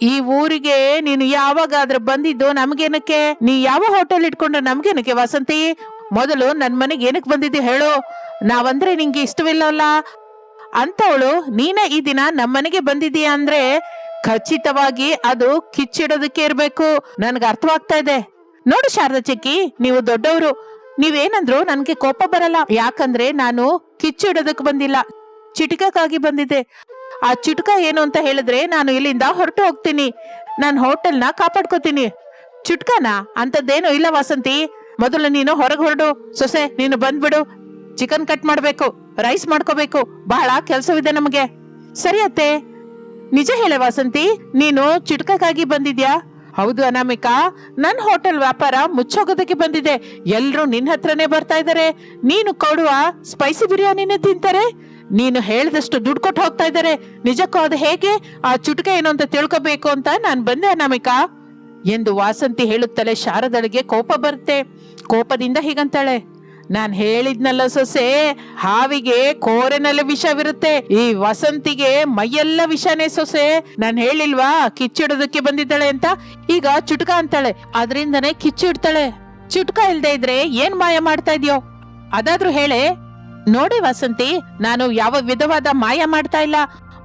Speaker 1: ಈ ಊರಿಗೆ ನೀನು ಯಾವಾಗಾದ್ರೂ ಬಂದಿದ್ದು ನಮ್ಗೇನಕ್ಕೆ? ನೀ ಯಾವ ಹೋಟೆಲ್ ಇಟ್ಕೊಂಡು ನಮ್ಗೇನಕ್ಕೆ ವಸಂತಿ? ಮೊದಲು ನನ್ ಮನೆಗೆ ಏನಕ್ಕೆ ಬಂದಿದ್ದೆ ಹೇಳು. ನಾವಂದ್ರೆ ನಿಂಗೆ ಇಷ್ಟವಿಲ್ಲವಲ್ಲ ಅಂತವಳು, ನೀನೇ ಈ ದಿನ ನಮ್ಮನೆಗೆ ಬಂದಿದೀಯ ಅಂದ್ರೆ ಖಚಿತವಾಗಿ ಅದು ಕಿಚ್ಚಿಡೋದಕ್ಕೆ ಇರ್ಬೇಕು. ನನ್ಗೆ ಅರ್ಥವಾಗ್ತಾ ಇದೆ. ನೋಡು ಶಾರದಾ ಚಿಕ್ಕಿ, ನೀವು ದೊಡ್ಡವರು. ನೀವೇನಂದ್ರು ನನ್ಗೆ ಕೋಪ ಬರಲ್ಲ. ಯಾಕಂದ್ರೆ ನಾನು ಕಿಚ್ಚಿಡೋದಕ್ ಬಂದಿಲ್ಲ. ಚಿಟಕಕ್ಕಾಗಿ ಬಂದಿದ್ದೆ. ಆ ಚಿಟಕ ಏನು ಅಂತ ಹೇಳಿದ್ರೆ ನಾನು ಇಲ್ಲಿಂದ ಹೊರಟು ಹೋಗ್ತೀನಿ. ನಾನು ಹೋಟೆಲ್ನ ಕಾಪಾಡ್ಕೋತೀನಿ. ಚುಟ್ಕನ? ಅಂತದ್ದೇನು ಇಲ್ಲ ವಾಸಂತಿ. ಮೊದಲು ನೀನು ಹೊರಗೆ ಹೊರಡು. ಸೊಸೆ, ನೀನು ಬಂದ್ಬಿಡು. ಚಿಕನ್ ಕಟ್ ಮಾಡಬೇಕು. ರೈಸ್ ಮಾಡ್ಕೋಬೇಕು. ಬಹಳ ಕೆಲಸವಿದೆ ನಮಗೆ. ಸರಿ ಅತ್ತೆ. ನಿಜ ಹೇಳ ವಾಸಂತಿ, ನೀನು ಚಿಟ್ಕಕ್ಕಾಗಿ ಬಂದಿದ್ಯಾ? ಹೌದು ಅನಾಮಿಕಾ. ನನ್ನ ಹೋಟೆಲ್ ವ್ಯಾಪಾರ ಮುಚ್ಚೋಗೋದಕ್ಕೆ ಬಂದಿದೆ. ಎಲ್ಲರೂ ನಿನ್ನ ಹತ್ರನೇ ಬರ್ತಾ ಇದಾರೆ. ನೀನು ಕೊಡುವ ಸ್ಪೈಸಿ ಬಿರಿಯಾನಿನೇ ತಿಂತಾರೆ. ನೀನು ಹೇಳಿದಷ್ಟು ದುಡ್ಡು ಕೊಟ್ಟು ಹೋಗ್ತಾ ಇದ್ದಾರೆ ನಿಜಕ್ಕೂ ಅದು ಹೇಗೆ? ಆ ಚುಟುಕ ಏನು ಅಂತ ತಿಳ್ಕೋಬೇಕು ಅಂತ ನಾನು ಬಂದೆ ಅನಾಮಿಕಾ. ಎಂದು ವಾಸಂತಿ ಹೇಳುತ್ತಲೇ ಶಾರದಳಿಗೆ ಕೋಪ ಬರುತ್ತೆ. ಕೋಪದಿಂದ ಹೀಗಂತಾಳೆ. ನಾನ್ ಹೇಳಿದ್ನಲ್ಲ ಸೊಸೆ, ಹಾವಿಗೆ ಕೋರೆನಲ್ಲಿ ವಿಷವಿರುತ್ತೆ, ಈ ವಸಂತಿಗೆ ಮೈಯೆಲ್ಲ ವಿಷನೇ ಸೊಸೆ. ನಾನ್ ಹೇಳಿಲ್ವಾ, ಕಿಚ್ಚಿಡೋದಕ್ಕೆ ಬಂದಿದ್ದಾಳೆ ಅಂತ? ಈಗ ಚುಟ್ಕ ಅಂತಾಳೆ. ಅದರಿಂದನೇ ಕಿಚ್ಚಿಡ್ತಾಳೆ. ಚುಟ್ಕ ಇಲ್ದೆ ಇದ್ರೆ ಏನ್ ಮಾಯ ಮಾಡ್ತಾ ಇದ್ಯೋ? ಅದಾದ್ರೂ ಹೇಳೆ, ನೋಡಿ ವಸಂತಿ, ನಾನು ಯಾವ ವಿಧವಾದ ಮಾಯ ಮಾಡ್ತಾ ಇಲ್ಲ,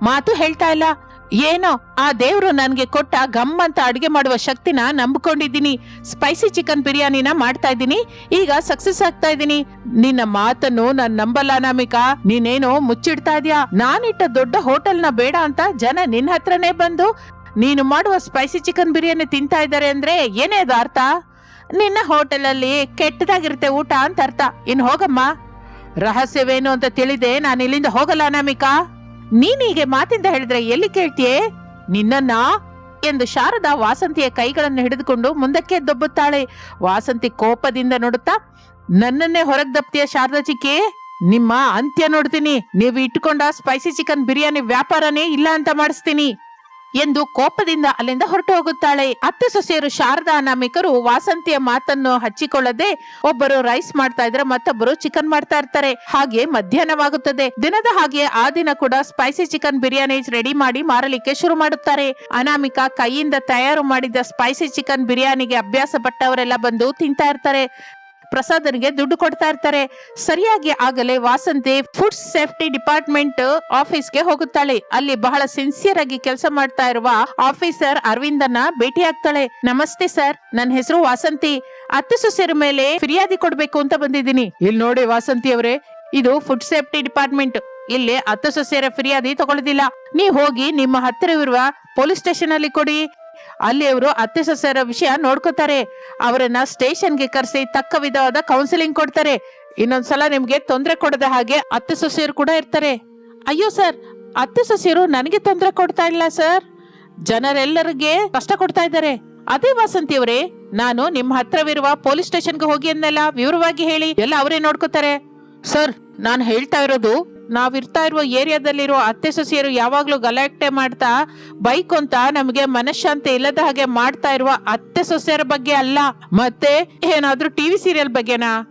Speaker 1: ಮಾತು ಹೇಳ್ತಾ ಇಲ್ಲ. ಏನೋ, ಆ ದೇವ್ರು ನನ್ಗೆ ಕೊಟ್ಟ ಗಮ್ ಅಂತ ಅಡುಗೆ ಮಾಡುವ ಶಕ್ತಿನ ನಂಬ್ಕೊಂಡಿದ್ದೀನಿ. ಸ್ಪೈಸಿ ಚಿಕನ್ ಬಿರಿಯಾನಿನ ಮಾಡ್ತಾ ಇದ್ದೀನಿ. ಈಗ ಸಕ್ಸಸ್ ಆಗ್ತಾ ಇದ್ದೀನಿ. ನಿನ್ನ ಮಾತನ್ನು ನಾನ್ ನಂಬಲ್ಲ ನಾಮಿಕಾ. ನೀನೇನೋ ಮುಚ್ಚಿಡ್ತಾ ಇದೀಯಾ? ನಾನಿಟ್ಟ ದೊಡ್ಡ ಹೋಟೆಲ್ನ ಬೇಡ ಅಂತ ಜನ ನಿನ್ನ ಹತ್ರನೇ ಬಂದು ನೀನು ಮಾಡುವ ಸ್ಪೈಸಿ ಚಿಕನ್ ಬಿರಿಯಾನಿ ತಿಂತಾ ಇದ್ದಾರೆ ಅಂದ್ರೆ ಏನೇ ಅದು ಅರ್ಥ? ನಿನ್ನ ಹೋಟೆಲಲ್ಲಿ ಕೆಟ್ಟದಾಗಿರುತ್ತೆ ಊಟ ಅಂತ ಅರ್ಥ. ಇನ್ ಹೋಗಮ್ಮ. ರಹಸ್ಯವೇನು ಅಂತ ತಿಳಿದೆ, ನಾನು ಇಲ್ಲಿಂದ ಹೋಗಲ್ಲ ಅನಾಮಿಕಾ ನೀನ್ ಹೀಗೆ ಮಾತಿಂದ ಹೇಳಿದ್ರೆ ಎಲ್ಲಿ ಕೇಳ್ತೀಯೇ? ನಿನ್ನನ್ನ ಎಂದು ಶಾರದಾ ವಾಸಂತಿಯ ಕೈಗಳನ್ನು ಹಿಡಿದುಕೊಂಡು ಮುಂದಕ್ಕೆ ದೊಬ್ಬುತ್ತಾಳೆ ವಾಸಂತಿ ಕೋಪದಿಂದ ನೋಡುತ್ತಾ, ನನ್ನನ್ನೇ ಹೊರಗ್ ದಪ್ತಿಯ ಶಾರದಾ ಚಿಕ್ಕಿ ನಿಮ್ಮ ಅಂತ್ಯ ನೋಡ್ತೀನಿ. ನೀವು ಇಟ್ಕೊಂಡ ಸ್ಪೈಸಿ ಚಿಕನ್ ಬಿರಿಯಾನಿ ವ್ಯಾಪಾರನೇ ಇಲ್ಲ ಅಂತ ಮಾಡಿಸ್ತೀನಿ. ಎಂದು ಕೋಪದಿಂದ ಅಲ್ಲಿಂದ ಹೊರಟು ಹೋಗುತ್ತಾಳೆ. ಅತ್ತೆ ಸೊಸೆಯರು ಶಾರದಾ ಅನಾಮಿಕರು ವಾಸಂತಿಯ ಮಾತನ್ನು ಹಚ್ಚಿಕೊಳ್ಳದೆ ಒಬ್ಬರು ರೈಸ್ ಮಾಡ್ತಾ ಇದ್ರೆ ಮತ್ತೊಬ್ಬರು ಚಿಕನ್ ಮಾಡ್ತಾ ಇರ್ತಾರೆ. ಹಾಗೆ ಮಧ್ಯಾಹ್ನವಾಗುತ್ತದೆ. ದಿನದ ಹಾಗೆ ಆ ದಿನ ಕೂಡ ಸ್ಪೈಸಿ ಚಿಕನ್ ಬಿರಿಯಾನಿ ರೆಡಿ ಮಾಡಿ ಮಾರಲಿಕ್ಕೆ ಶುರು ಮಾಡುತ್ತಾರೆ. ಅನಾಮಿಕಾ ಕೈಯಿಂದ ತಯಾರು ಮಾಡಿದ ಸ್ಪೈಸಿ ಚಿಕನ್ ಬಿರಿಯಾನಿಗೆ ಅಭ್ಯಾಸ ಪಟ್ಟವರೆಲ್ಲ ಬಂದು ತಿಂತಾ ಇರ್ತಾರೆ. ಪ್ರಸಾದನಿಗೆ ದುಡ್ಡು ಕೊಡ್ತಾ ಇರ್ತಾರೆ. ಸರಿಯಾಗಿ ಆಗಲೇ ವಾಸಂತಿ ಫುಡ್ ಸೇಫ್ಟಿ ಡಿಪಾರ್ಟ್ಮೆಂಟ್ ಆಫೀಸ್ಗೆ ಹೋಗುತ್ತಾಳೆ. ಅಲ್ಲಿ ಬಹಳ ಸಿನ್ಸಿಯರ್ ಆಗಿ ಕೆಲಸ ಮಾಡ್ತಾ ಇರುವ ಆಫೀಸರ್ ಅರವಿಂದನ ಭೇಟಿ ಆಗ್ತಾಳೆ. ನಮಸ್ತೆ ಸರ್ ನನ್ನ ಹೆಸರು ವಾಸಂತಿ. ಅತ್ತೆ ಸೊಸೆಯರ ಮೇಲೆ ಫಿರ್ಯಾದಿ ಕೊಡ್ಬೇಕು ಅಂತ ಬಂದಿದ್ದೀನಿ. ಇಲ್ಲಿ ನೋಡಿ ವಾಸಂತಿ ಅವರೇ, ಇದು ಫುಡ್ ಸೇಫ್ಟಿ ಡಿಪಾರ್ಟ್ಮೆಂಟ್ ಇಲ್ಲಿ ಹತ್ತು ಸೊಸೆಯರ ಫಿರ್ಯಾದಿ ತಗೊಳ್ಳೋದಿಲ್ಲ. ನೀವು ಹೋಗಿ ನಿಮ್ಮ ಹತ್ತಿರವಿರುವ ಪೊಲೀಸ್ ಸ್ಟೇಷನ್ ಅಲ್ಲಿ ಕೊಡಿ. ಅಲ್ಲಿ ಅವರು ಅತ್ತೆ ಸೊಸೆಯರ ವಿಷಯ ನೋಡ್ಕೋತಾರೆ. ಅವರನ್ನ ಸ್ಟೇಷನ್ಗೆ ಕರೆಸಿ ತಕ್ಕ ವಿಧವಾದ ಕೌನ್ಸಿಲಿಂಗ್ ಕೊಡ್ತಾರೆ. ಇನ್ನೊಂದ್ಸಲ ನಿಮ್ಗೆ ತೊಂದರೆ ಕೊಡದ ಹಾಗೆ ಅತ್ತೆ ಸೊಸೆಯರು ಕೂಡ ಇರ್ತಾರೆ. ಅಯ್ಯೋ ಸರ್, ಅತ್ತೆ ಸೊಸೆಯರು ನನಗೆ ತೊಂದರೆ ಕೊಡ್ತಾ ಇಲ್ಲ ಸರ್. ಜನರೆಲ್ಲರಿಗೆ ಕಷ್ಟ ಕೊಡ್ತಾ ಇದ್ದಾರೆ. ಅದೇ ವಾಸಂತಿ ಅವರೇ, ನಾನು ನಿಮ್ಮ ಹತ್ರವಿರುವ ಪೊಲೀಸ್ ಸ್ಟೇಷನ್ಗೆ ಹೋಗಿ ಅಂದೆಲ್ಲ ವಿವರವಾಗಿ ಹೇಳಿ ಎಲ್ಲ ಅವರೇ ನೋಡ್ಕೋತಾರೆ. ಸರ್, ನಾನು ಹೇಳ್ತಾ ಇರೋದು ನಾವಿರ್ತಾ ಇರುವ ಏರಿಯಾದಲ್ಲಿರೋ ಅತ್ತೆ ಸೊಸೆಯರು ಯಾವಾಗಲೂ ಗಲಾಟೆ ಮಾಡ್ತಾ ಬೈಕ್ ಅಂತ ನಮಗೆ ಮನಃಶಾಂತಿ ಇಲ್ಲದ ಹಾಗೆ ಮಾಡ್ತಾ ಇರುವ ಅತ್ತೆ ಸೊಸೆಯರ ಬಗ್ಗೆ ಅಲ್ಲ. ಮತ್ತೆ ಏನಾದ್ರೂ ಟಿವಿ ಸೀರಿಯಲ್ ಬಗ್ಗೆನಾ?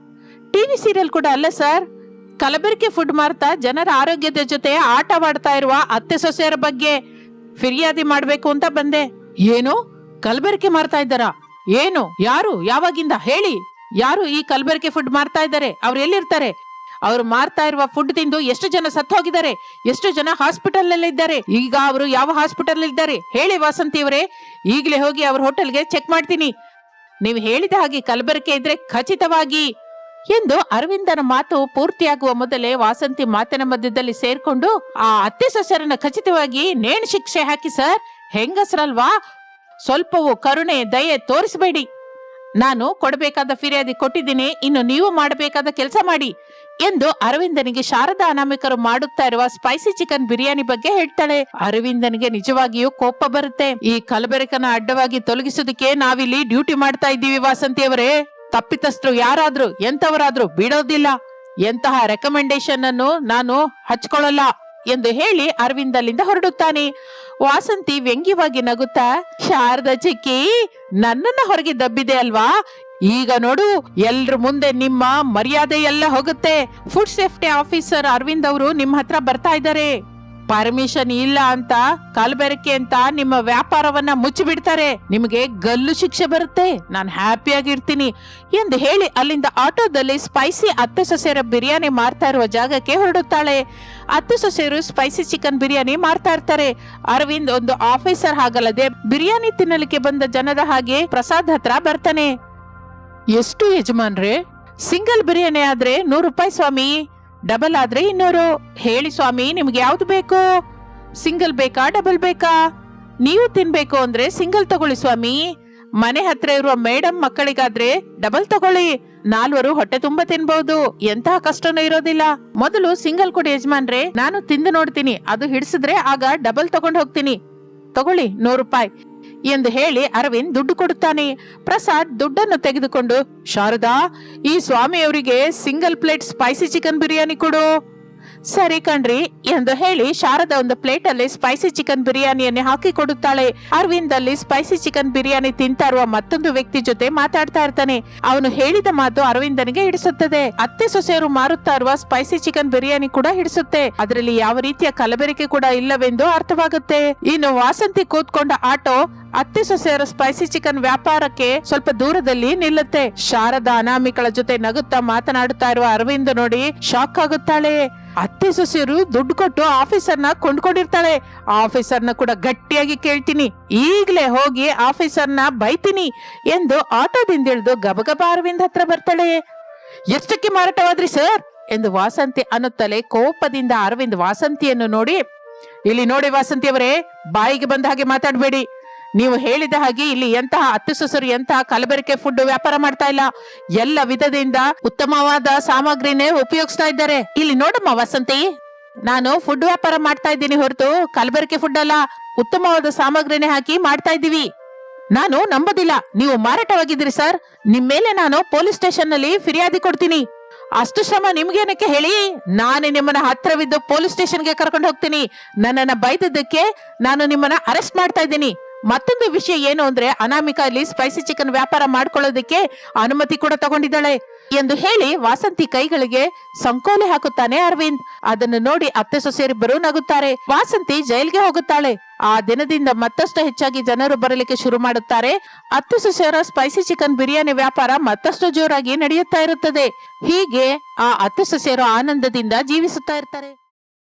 Speaker 1: ಟಿವಿ ಸೀರಿಯಲ್ ಕೂಡ ಅಲ್ಲ ಸರ್. ಕಲಬೆರಕೆ ಫುಡ್ ಮಾರ್ತಾ ಜನರ ಆರೋಗ್ಯದ ಜೊತೆ ಆಟವಾಡ್ತಾ ಇರುವ ಅತ್ತೆ ಸೊಸೆಯರ ಬಗ್ಗೆ ಫಿರ್ಯಾದಿ ಮಾಡಬೇಕು ಅಂತ ಬಂದೆ. ಏನು? ಕಲಬೆರಕೆ ಮಾರ್ತಾ ಇದ್ದಾರಾ? ಏನು? ಯಾರು? ಯಾವಾಗಿಂದ? ಹೇಳಿ. ಯಾರು ಈ ಕಲಬೆರಕೆ ಫುಡ್ ಮಾರ್ತಾ ಇದ್ದಾರೆ? ಅವ್ರು ಎಲ್ಲಿರ್ತಾರೆ? ಅವ್ರು ಮಾರ್ತಾ ಇರುವ ಫುಡ್ ತಿಂದು ಎಷ್ಟು ಜನ ಸತ್ತು ಹೋಗಿದ್ದಾರೆ ಎಷ್ಟು ಜನ ಹಾಸ್ಪಿಟಲ್ ಅಲ್ಲಿ ಇದ್ದಾರೆ ಈಗ ಅವರು ಯಾವ ಹಾಸ್ಪಿಟಲ್ ಇದ್ದಾರೆ ಹೇಳಿ ವಾಸಂತಿ ಅವರೇ ಈಗಲೇ ಹೋಗಿ ಅವ್ರ ಹೋಟೆಲ್ಗೆ ಚೆಕ್ ಮಾಡ್ತೀನಿ. ನೀವು ಹೇಳಿದ ಹಾಗೆ ಕಲಬೆರಕೆ ಇದ್ರೆ ಖಚಿತವಾಗಿ ಎಂದು ಅರವಿಂದನ ಮಾತು ಪೂರ್ತಿಯಾಗುವ ಮೊದಲೇ ವಾಸಂತಿ ಮಾತಿನ ಮಧ್ಯದಲ್ಲಿ ಸೇರ್ಕೊಂಡು, ಆ ಅತ್ತೆ ಸೊಸರನ್ನ ಖಚಿತವಾಗಿ ನೇಣು ಶಿಕ್ಷೆ ಹಾಕಿ, ಸರ್, ಹೆಂಗಸ್ರಲ್ವಾ? ಸ್ವಲ್ಪವೂ ಕರುಣೆ, ದಯೆ ತೋರಿಸಬೇಡಿ. ನಾನು ಕೊಡಬೇಕಾದ ಫಿರ್ಯಾದಿ ಕೊಟ್ಟಿದ್ದೀನಿ, ಇನ್ನು ನೀವು ಮಾಡಬೇಕಾದ ಕೆಲಸ ಮಾಡಿ. ಎಂದು ಅರವಿಂದನಿಗೆ ಶಾರದಾ ಅನಾಮಿಕರು ಮಾಡುತ್ತಾ ಇರುವ ಸ್ಪೈಸಿ ಚಿಕನ್ ಬಿರಿಯಾನಿ ಬಗ್ಗೆ ಹೇಳ್ತಾಳೆ. ಅರವಿಂದನಿಗೆ ನಿಜವಾಗಿಯೂ ಕೋಪ ಬರುತ್ತೆ. ಈ ಕಲಬೆರಕನ ಅಡ್ಡವಾಗಿ ತೊಲಗಿಸೋದಕ್ಕೆ ನಾವಿಲ್ಲಿ ಡ್ಯೂಟಿ ಮಾಡ್ತಾ ಇದ್ದೀವಿ ವಾಸಂತಿ ಅವರೇ ತಪ್ಪಿತಸ್ಥರು ಯಾರಾದ್ರೂ ಎಂತವರಾದ್ರೂ ಬಿಡೋದಿಲ್ಲ. ಎಂತಹ ರೆಕಮೆಂಡೇಶನ್ ಅನ್ನು ನಾನು ಹಚ್ಕೊಳ್ಳಲ್ಲ ಎಂದು ಹೇಳಿ ಅರವಿಂದ್ ಅಲ್ಲಿಂದ ಹೊರಡುತ್ತಾನೆ. ವಾಸಂತಿ ವ್ಯಂಗ್ಯವಾಗಿ ನಗುತ್ತಾ, ಶಾರದಾ ಚಿಕ್ಕಿ, ನನ್ನನ್ನ ಹೊರಗೆ ದಬ್ಬಿದೆ ಅಲ್ವಾ? ಈಗ ನೋಡು, ಎಲ್ರ ಮುಂದೆ ನಿಮ್ಮ ಮರ್ಯಾದೆ ಎಲ್ಲ ಹೋಗುತ್ತೆ. ಫುಡ್ ಸೇಫ್ಟಿ ಆಫೀಸರ್ ಅರವಿಂದ್ ಅವರು ನಿಮ್ಮ ಹತ್ರ ಬರ್ತಾ ಇದ್ದಾರೆ. ಪರ್ಮಿಷನ್ ಇಲ್ಲ ಅಂತ, ಕಲಬೆರಕೆ ಅಂತ ನಿಮ್ಮ ವ್ಯಾಪಾರವನ್ನ ಮುಚ್ಚಿಬಿಡ್ತಾರೆ. ನಿಮಗೆ ಗಲ್ಲು ಶಿಕ್ಷೆ ಬರುತ್ತೆ. ನಾನು ಹ್ಯಾಪಿಯಾಗಿರ್ತೀನಿ ಎಂದು ಹೇಳಿ ಅಲ್ಲಿಂದ ಆಟೋದಲ್ಲಿ ಸ್ಪೈಸಿ ಅತ್ತೆ ಸೊಸೆಯರ ಬಿರಿಯಾನಿ ಮಾರ್ತಾ ಇರುವ ಜಾಗಕ್ಕೆ ಹೊರಡುತ್ತಾಳೆ. ಅತ್ತೆ ಸೊಸೆಯರು ಸ್ಪೈಸಿ ಚಿಕನ್ ಬಿರಿಯಾನಿ ಮಾರ್ತಾ ಇರ್ತಾರೆ. ಅರವಿಂದ್ ಒಂದು ಆಫೀಸರ್ ಹಾಗಲ್ಲದೆ ಬಿರಿಯಾನಿ ತಿನ್ನಲಿಕ್ಕೆ ಬಂದ ಜನರ ಹಾಗೆ ಪ್ರಸಾದ್ ಹತ್ರ ಬರ್ತಾನೆ. ಎಷ್ಟು ಯಜಮಾನ್ರೆ? ಸಿಂಗಲ್ ಬಿರಿಯಾನಿ ಆದ್ರೆ ನೂರು ರೂಪಾಯಿ ಸ್ವಾಮಿ, ಡಬಲ್ ಆದ್ರೆ ಇನ್ನೂರು. ಹೇಳಿ ಸ್ವಾಮಿ, ನಿಮ್ಗೆ ಯಾವ್ದು ಬೇಕು? ಸಿಂಗಲ್ ಬೇಕಾ, ಡಬಲ್ ಬೇಕಾ? ನೀವು ತಿನ್ಬೇಕು ಅಂದ್ರೆ ಸಿಂಗಲ್ ತಗೊಳ್ಳಿ ಸ್ವಾಮಿ. ಮನೆ ಹತ್ರ ಇರುವ ಮೇಡಮ್ ಮಕ್ಕಳಿಗಾದ್ರೆ ಡಬಲ್ ತಗೊಳ್ಳಿ. ನಾಲ್ವರು ಹೊಟ್ಟೆ ತುಂಬಾ ತಿನ್ಬಹುದು ಎಂತಹ ಕಷ್ಟನೂ ಇರೋದಿಲ್ಲ. ಮೊದಲು ಸಿಂಗಲ್ ಕೊಡಿ ಯಜಮಾನ್ರೆ. ನಾನು ತಿಂದು ನೋಡ್ತೀನಿ. ಅದು ಹಿಡಿಸಿದ್ರೆ ಆಗ ಡಬಲ್ ತಗೊಂಡು ಹೋಗ್ತೀನಿ. ತಗೊಳ್ಳಿ ನೂರು ರೂಪಾಯಿ. ಎಂದು ಹೇಳಿ ಅರವಿಂದ್ ದುಡ್ಡು ಕೊಡುತ್ತಾನೆ. ಪ್ರಸಾದ್ ದುಡ್ಡನ್ನು ತೆಗೆದುಕೊಂಡು, ಶಾರದಾ, ಈ ಸ್ವಾಮಿಯವರಿಗೆ single plate spicy chicken biryani ಕೊಡು. ಸರಿ ಕಣ್ರಿ ಎಂದು ಹೇಳಿ ಶಾರದ ಒಂದು ಪ್ಲೇಟ್ ಅಲ್ಲಿ ಸ್ಪೈಸಿ ಚಿಕನ್ ಬಿರಿಯಾನಿಯನ್ನೇ ಹಾಕಿ ಕೊಡುತ್ತಾಳೆ ಅರವಿಂದ್ ಅಲ್ಲಿ ಸ್ಪೈಸಿ ಚಿಕನ್ ಬಿರಿಯಾನಿ ತಿಂತಾ ಇರುವ ಮತ್ತೊಂದು ವ್ಯಕ್ತಿ ಜೊತೆ ಮಾತಾಡ್ತಾ ಇರ್ತಾನೆ. ಅವನು ಹೇಳಿದ ಮಾತು ಅರವಿಂದನಿಗೆ ಹಿಡಿಸುತ್ತದೆ. ಅತ್ತೆ ಸೊಸೆಯರು ಮಾರುತ್ತಾ ಇರುವ ಸ್ಪೈಸಿ ಚಿಕನ್ ಬಿರಿಯಾನಿ ಕೂಡ ಹಿಡಿಸುತ್ತೆ. ಅದರಲ್ಲಿ ಯಾವ ರೀತಿಯ ಕಲಬೆರಕೆ ಕೂಡ ಇಲ್ಲವೆಂದು ಅರ್ಥವಾಗುತ್ತೆ. ಇನ್ನು ವಾಸಂತಿ ಕೂತ್ಕೊಂಡ ಆಟೋ ಅತ್ತೆ ಸೊಸೆಯರ ಸ್ಪೈಸಿ ಚಿಕನ್ ವ್ಯಾಪಾರಕ್ಕೆ ಸ್ವಲ್ಪ ದೂರದಲ್ಲಿ ನಿಲ್ಲುತ್ತೆ. ಶಾರದಾ ಅನಾಮಿಕಳ ಜೊತೆ ನಗುತ್ತಾ ಮಾತನಾಡುತ್ತಾ ಇರುವ ಅರವಿಂದ್ ನೋಡಿ ಶಾಕ್ ಆಗುತ್ತಾಳೆ. ಅತ್ತೆ ಸೊಸೆಯರು ದುಡ್ಡು ಕೊಟ್ಟು ಆಫೀಸರ್ನ ಕೊಂಡ್ಕೊಂಡಿರ್ತಾಳೆ. ಆಫೀಸರ್ನ ಕೂಡ ಗಟ್ಟಿಯಾಗಿ ಕೇಳ್ತೀನಿ. ಈಗಲೇ ಹೋಗಿ ಆಫೀಸರ್ನ ಬೈತೀನಿ ಎಂದು ಆಟೋದಿಂದ ಇಳಿದು ಗಬಗಬ ಅರವಿಂದ್ ಹತ್ರ ಬರ್ತಾಳೆ. ಎಷ್ಟಕ್ಕೆ ಮಾರಾಟವಾದ್ರಿ ಸರ್? ಎಂದು ವಾಸಂತಿ ಅನ್ನುತ್ತಲೇ ಕೋಪದಿಂದ ಅರವಿಂದ್ ವಾಸಂತಿಯನ್ನು ನೋಡಿ, ಇಲ್ಲಿ ನೋಡಿ ವಾಸಂತಿ ಅವರೇ ಬಾಯಿಗೆ ಬಂದ ಹಾಗೆ ಮಾತಾಡಬೇಡಿ. ನೀವು ಹೇಳಿದ ಹಾಗೆ ಇಲ್ಲಿ ಎಂತಹ ಅತ್ತು ಸೊಸರು, ಎಂತಹ ಕಲಬೆರಕೆ ಫುಡ್ ವ್ಯಾಪಾರ ಮಾಡ್ತಾ ಇಲ್ಲ. ಎಲ್ಲ ವಿಧದಿಂದ ಉತ್ತಮವಾದ ಸಾಮಗ್ರಿನೇ ಉಪಯೋಗಿಸ್ತಾ ಇದ್ದಾರೆ. ಇಲ್ಲಿ ನೋಡಮ್ಮ ವಸಂತಿ, ನಾನು ಫುಡ್ ವ್ಯಾಪಾರ ಮಾಡ್ತಾ ಇದ್ದೀನಿ ಹೊರತು ಕಲಬೆರಕೆ ಫುಡ್ ಅಲ್ಲ, ಉತ್ತಮವಾದ ಸಾಮಗ್ರಿನೇ ಹಾಕಿ ಮಾಡ್ತಾ ಇದ್ದೀವಿ. ನಾನು ನಂಬೋದಿಲ್ಲ, ನೀವು ಮಾರಾಟವಾಗಿದ್ದೀರಿ ಸರ್ ನಿಮ್ ಮೇಲೆ ನಾನು ಪೊಲೀಸ್ ಸ್ಟೇಷನ್ನಲ್ಲಿ ಫಿರ್ಯಾದಿ ಕೊಡ್ತೀನಿ. ಅಷ್ಟು ಶ್ರಮ ನಿಮ್ಗೇನಕ್ಕೆ ಹೇಳಿ? ನಾನೇ ನಿಮ್ಮನ್ನ ಹತ್ರವಿದ್ದು ಪೊಲೀಸ್ ಸ್ಟೇಷನ್ಗೆ ಕರ್ಕೊಂಡು ಹೋಗ್ತೀನಿ. ನನ್ನನ್ನ ಬೈದದ್ದಕ್ಕೆ ನಾನು ನಿಮ್ಮನ್ನ ಅರೆಸ್ಟ್ ಮಾಡ್ತಾ ಇದ್ದೀನಿ. ಮತ್ತೊಂದು ವಿಷಯ ಏನು ಅಂದ್ರೆ ಅನಾಮಿಕಾ ಇಲ್ಲಿ ಸ್ಪೈಸಿ ಚಿಕನ್ ವ್ಯಾಪಾರ ಮಾಡ್ಕೊಳ್ಳೋದಕ್ಕೆ ಅನುಮತಿ ಕೂಡ ತಗೊಂಡಿದ್ದಾಳೆ. ಎಂದು ಹೇಳಿ ವಾಸಂತಿ ಕೈಗಳಿಗೆ ಸಂಕೋಲೆ ಹಾಕುತ್ತಾನೆ ಅರವಿಂದ್. ಅದನ್ನು ನೋಡಿ ಅತ್ತೆ ಸೊಸೆಯರಿಬ್ಬರು ನಗುತ್ತಾರೆ. ವಾಸಂತಿ ಜೈಲ್ಗೆ ಹೋಗುತ್ತಾಳೆ. ಆ ದಿನದಿಂದ ಮತ್ತಷ್ಟು ಹೆಚ್ಚಾಗಿ ಜನರು ಬರಲಿಕ್ಕೆ ಶುರು ಮಾಡುತ್ತಾರೆ. ಅತ್ತೆ ಸೊಸೆಯರ ಸ್ಪೈಸಿ ಚಿಕನ್ ಬಿರಿಯಾನಿ ವ್ಯಾಪಾರ ಮತ್ತಷ್ಟು ಜೋರಾಗಿ ನಡೆಯುತ್ತಾ ಇರುತ್ತದೆ. ಹೀಗೆ ಆ ಅತ್ತೆ ಸೊಸೆಯರು ಆನಂದದಿಂದ ಜೀವಿಸುತ್ತಾ ಇರ್ತಾರೆ.